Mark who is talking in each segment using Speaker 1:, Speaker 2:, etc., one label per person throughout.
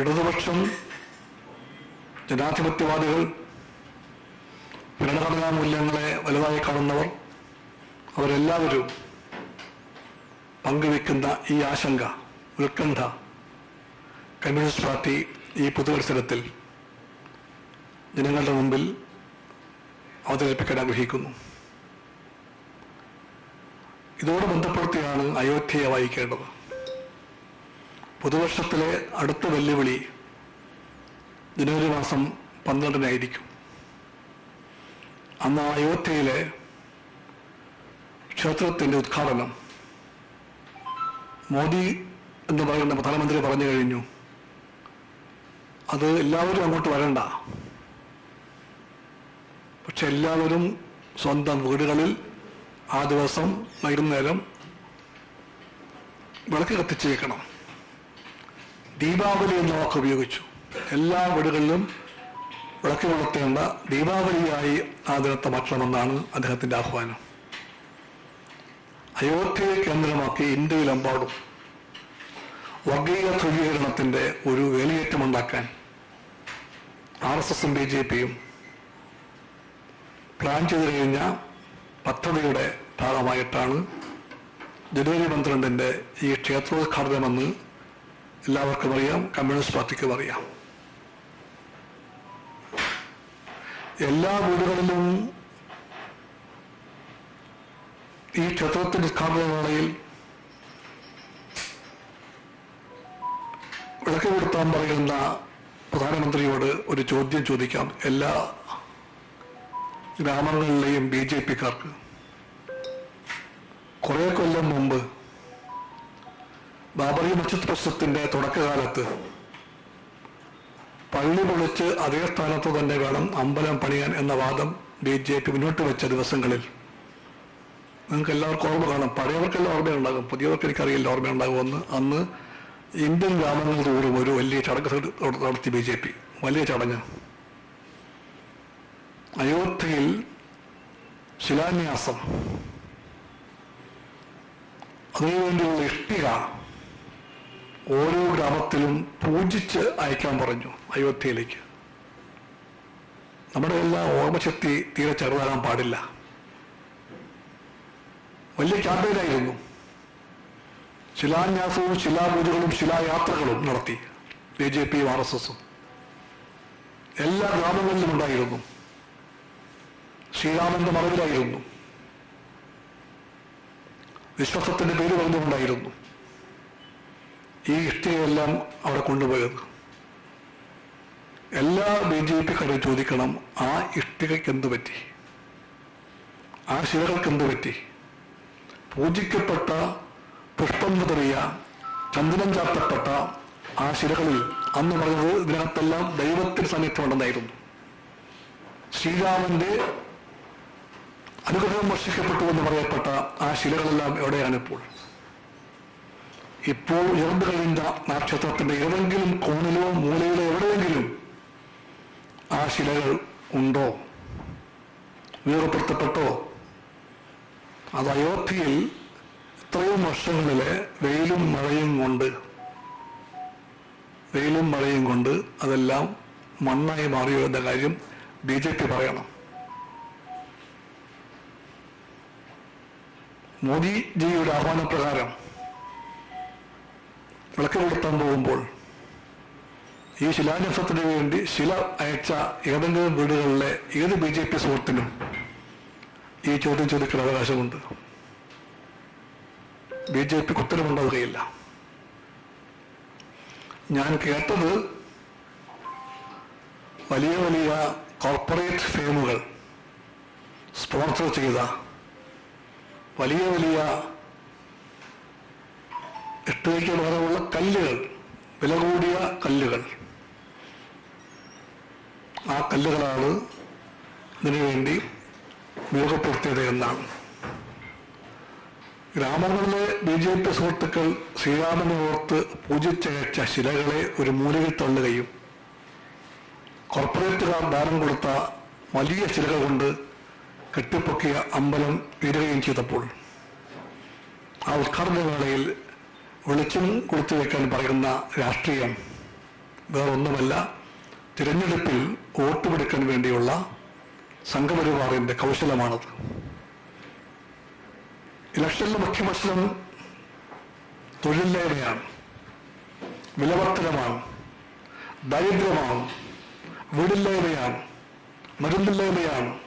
Speaker 1: ഇടതുപക്ഷം ജനാധിപത്യവാദികൾ ഭരണഘടനാ മൂല്യങ്ങളെ വലുതായി കാണുന്നവർ അവരെല്ലാവരും പങ്കുവെക്കുന്ന ഈ ആശങ്ക ഉത്കണ്ഠ കമ്മ്യൂണിസ്റ്റ് പാർട്ടി ഈ പുതുവത്സരത്തിൽ ജനങ്ങളുടെ മുമ്പിൽ അവതരിപ്പിക്കാൻ ആഗ്രഹിക്കുന്നു. ഇതോട് ബന്ധപ്പെടുത്തിയാണ് അയോധ്യയെ വായിക്കേണ്ടത്. പുതുവർഷത്തിലെ അടുത്ത വെല്ലുവിളി ജനുവരി മാസം പന്ത്രണ്ടിനായിരിക്കും അന്ന് അയോധ്യയിലെ ക്ഷേത്രത്തിന്റെ ഉദ്ഘാടനം മോദി എന്ന് പറയുന്ന പ്രധാനമന്ത്രി പറഞ്ഞു കഴിഞ്ഞു. അത് എല്ലാവരും അങ്ങോട്ട് വരണ്ട. പക്ഷെ എല്ലാവരും സ്വന്തം വീടുകളിൽ ആ ദിവസം വൈകുന്നേരം വിളക്ക് കത്തിച്ച് വെക്കണം ദീപാവലി എന്ന വാക്ക് ഉപയോഗിച്ചു. എല്ലാ വീടുകളിലും വിളക്ക് വളർത്തേണ്ട ദീപാവലിയായി ആ ദിനത്തെ മാറ്റണമെന്നാണ് അദ്ദേഹത്തിന്റെ ആഹ്വാനം. അയോധ്യയെ കേന്ദ്രമാക്കി ഇന്ത്യയിലെമ്പാടും വർഗീയ ധ്രുവീകരണത്തിന്റെ ഒരു വേലിയേറ്റമുണ്ടാക്കാൻ ആർ എസ് എസും ബി ജെ പിയും പ്ലാൻ ചെയ്തു കഴിഞ്ഞ പദ്ധതിയുടെ ഭാഗമായിട്ടാണ് ജനുവരി പന്ത്രണ്ടിന്റെ ഈ ക്ഷേത്രോദ്ഘാടനമെന്ന് എല്ലാവർക്കും അറിയാം. കമ്മ്യൂണിസ്റ്റ് പാർട്ടിക്കും അറിയാം. എല്ലാ വീടുകളിലും ഈ ക്ഷേത്രത്തിന്റെ ഉദ്ഘാടന വേളയിൽ വിളക്ക് കൊടുത്താൻ പറയുന്ന പ്രധാനമന്ത്രിയോട് ഒരു ചോദ്യം ചോദിക്കാം. എല്ലാ ഗ്രാമങ്ങളിലെയും ബി ജെ പിക്കാർക്ക്. കുറെ കൊല്ലം മുമ്പ് ബാബറി മസ്ജിദ് പ്രശ്നത്തിന്റെ തുടക്കകാലത്ത് പള്ളി പൊളിച്ച് അതേ സ്ഥാനത്ത് തന്നെ വേണം അമ്പലം പണിയാൻ എന്ന വാദം ബി ജെ പി മുന്നോട്ട് വെച്ച ദിവസങ്ങളിൽ. നിങ്ങൾക്ക് എല്ലാവർക്കും ഓർമ്മ കാണും. പഴയവർക്കെല്ലാം ഓർമ്മയുണ്ടാകും. പുതിയവർക്ക് എനിക്കറിയില്ല ഓർമ്മയുണ്ടാകുമെന്ന്. അന്ന് ഇന്ത്യൻ ഗ്രാമങ്ങൾ തോറും ഒരു വലിയ ചടങ്ങ് നടത്തി ബി ജെ പി. വലിയ ചടങ്ങ്. അയോധ്യയിൽ ശിലാന്യാസം. അതിനുവേണ്ടിയുള്ള ഇഷ്ടിക ഓരോ ഗ്രാമത്തിലും പൂജിച്ച് അയക്കാൻ പറഞ്ഞു അയോധ്യയിലേക്ക്. നമ്മുടെ എല്ലാം ഓർമ്മശക്തി തീരെ ചെറുതാകാൻ പാടില്ല. വലിയ ക്യാമ്പയിനായിരുന്നു ശിലാന്യാസവും ശിലാപൂജകളും ശിലായാത്രകളും നടത്തി ബി ജെ പിയും ആർ എസ് എസും. എല്ലാ ഗ്രാമങ്ങളിലും ഉണ്ടായിരുന്നു. ശ്രീരാമന്റെ മറവിലായിരുന്നു. വിശ്വാസത്തിന്റെ പേര് പറഞ്ഞുകൊണ്ടായിരുന്നു. ഈ ഇഷ്ടികയെല്ലാം അവിടെ കൊണ്ടുപോയത്. എല്ലാ ബി ജെ പിക്കാരും ചോദിക്കണം ആ ഇഷ്ടികയ്ക്ക് എന്ത് പറ്റി? ആ ശിലകൾക്ക് എന്ത് പറ്റി? പൂജിക്കപ്പെട്ട പുഷ്പം വിതറിയ ചന്ദനം ചാർത്തപ്പെട്ട ആ ശിലകളിൽ അന്ന് പറഞ്ഞത് ഇതിനകത്തെല്ലാം ദൈവത്തിന് സാന്നിധ്യമുണ്ടെന്നായിരുന്നു ശ്രീരാമന്റെ അനുഗ്രഹം വർഷിക്കപ്പെട്ടു എന്ന് പറയപ്പെട്ട ആ ശിലകളെല്ലാം എവിടെയാണ് ഇപ്പോൾ ഇപ്പോൾ ഉയർന്നു കഴിഞ്ഞ നക്ഷത്രത്തിന്റെ ക്ഷേത്രത്തിന്റെ ഏതെങ്കിലും കോണിലോ മൂലയിലോ എവിടെയെങ്കിലും ആ ശിലകൾ ഉണ്ടോ? ഉപയോഗപ്പെടുത്തപ്പെട്ടോ അത് അയോധ്യയിൽ ഇത്രയും വർഷങ്ങളിലെ വെയിലും മഴയും കൊണ്ട് വെയിലും മഴയും കൊണ്ട് അതെല്ലാം മണ്ണായി മാറിയോ എന്ന കാര്യം ബി ജെ പി പറയണം. മോദിജിയുടെ ആഹ്വാനപ്രകാരം വിളക്ക് കൊളുത്താൻ പോകുമ്പോൾ ഈ ശിലാന്യാസത്തിന് വേണ്ടി ശില അയച്ച ഏതെങ്കിലും വീടുകളിലെ ഏത് ബി ജെ പി സുഹൃത്തിനും ഈ ചോദ്യം ചോദിക്കാൻ അവകാശമുണ്ട്. ബി ജെ പിക്ക് ഉത്തരമുണ്ടാവുകയില്ല ഞാൻ കേട്ടത് വലിയ വലിയ കോർപ്പറേറ്റ് ഫേമുകൾ സ്പോൺസർ ചെയ്ത വലിയ വലിയ ഇഷ്ടികയ്ക്ക് പകരമുള്ള കല്ലുകൾ വില കൂടിയ കല്ലുകൾ. ആ കല്ലുകളാണ് ഇതിനുവേണ്ടി ഉപയോഗപ്പെടുത്തിയത് എന്നാണ്. ഗ്രാമങ്ങളിലെ ബി ജെ പി സുഹൃത്തുക്കൾ ശ്രീരാമനെ ഓർത്ത് പൂജിച്ചയച്ച ശിലകളെ ഒരു മൂലയിൽ തള്ളുകയും കോർപ്പറേറ്റുകാർ ദാനം കൊടുത്ത വലിയ ശിലകൾ കൊണ്ട് കെട്ടിപ്പൊക്കിയ അമ്പലം തീരുകയും ചെയ്തപ്പോൾ ആ ഉദ്ഘാടന വേളയിൽ വെളിച്ചം കൊടുത്തു വെക്കാൻ പറയുന്ന രാഷ്ട്രീയം വേറൊന്നുമല്ല. തിരഞ്ഞെടുപ്പിൽ വോട്ട് പിടിക്കാൻ വേണ്ടിയുള്ള സംഘപരിവാറിന്റെ കൗശലമാണത്. ഇലക്ഷനിലെ മുഖ്യ പ്രശ്നം തൊഴിലില്ലായ്മയാണ്. വിലവർത്തനമാണ്. ദരിദ്രമാണ് വീടില്ലായ്മയാണ്. മരുന്നില്ലായ്മയാണ്.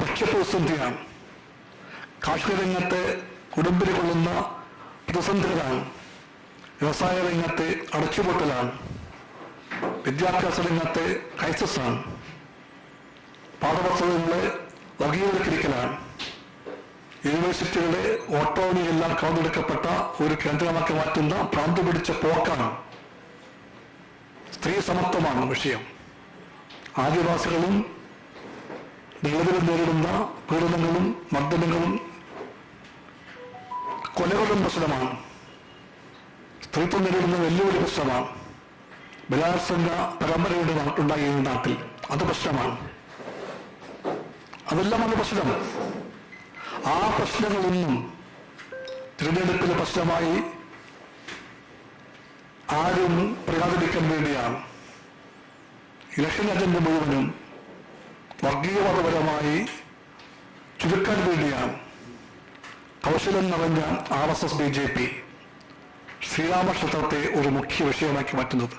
Speaker 1: ഭക്ഷ്യപ്രതിസന്ധിയാണ് കാർഷിക രംഗത്തെ കുടുംബിന് കൊള്ളുന്ന പ്രതിസന്ധികളാണ് വ്യവസായ രംഗത്തെ അടച്ചുപൊട്ടലാണ്. വിദ്യാഭ്യാസ രംഗത്തെ ക്രൈസിസാണ് പാഠപുസ്തകങ്ങളെ വർഗീയവൽക്കരിക്കലാണ് യൂണിവേഴ്സിറ്റികളെ ഓട്ടോണിയെല്ലാം കവർന്നെടുക്കപ്പെട്ട ഒരു കേന്ദ്രമാക്കി മാറ്റുന്ന ഭ്രാന്ത് പിടിച്ച പോക്കാണ്. സ്ത്രീ സമത്വമാണ് വിഷയം. ആദിവാസികളും നിലവിൽ നേരിടുന്ന പീഡനങ്ങളും മർദ്ദനങ്ങളും കൊലകളും പ്രശ്നമാണ്. സ്ത്രീത്വം നേരിടുന്ന വെല്ലുവിളി പ്രശ്നമാണ്. ബലാത്സംഗ പരമ്പരയുടെ ഉണ്ടായി നാട്ടിൽ അത് പ്രശ്നമാണ്. അതെല്ലാമാണ് പ്രശ്നം. ആ പ്രശ്നങ്ങളൊന്നും തിരഞ്ഞെടുപ്പിലെ പ്രശ്നമായി ആരും പ്രയാതിരിക്കാൻ വേണ്ടിയാണ്. ഇലക്ഷൻ അജണ്ട മുഴുവനും വർഗീയവാദപരമായി ചുരുക്കാൻ വേണ്ടിയാണ്. കൗശലം നിറഞ്ഞ R S S B J P ശ്രീരാമക്ഷേത്രത്തെ ഒരു മുഖ്യ വിഷയമാക്കി മാറ്റുന്നത്.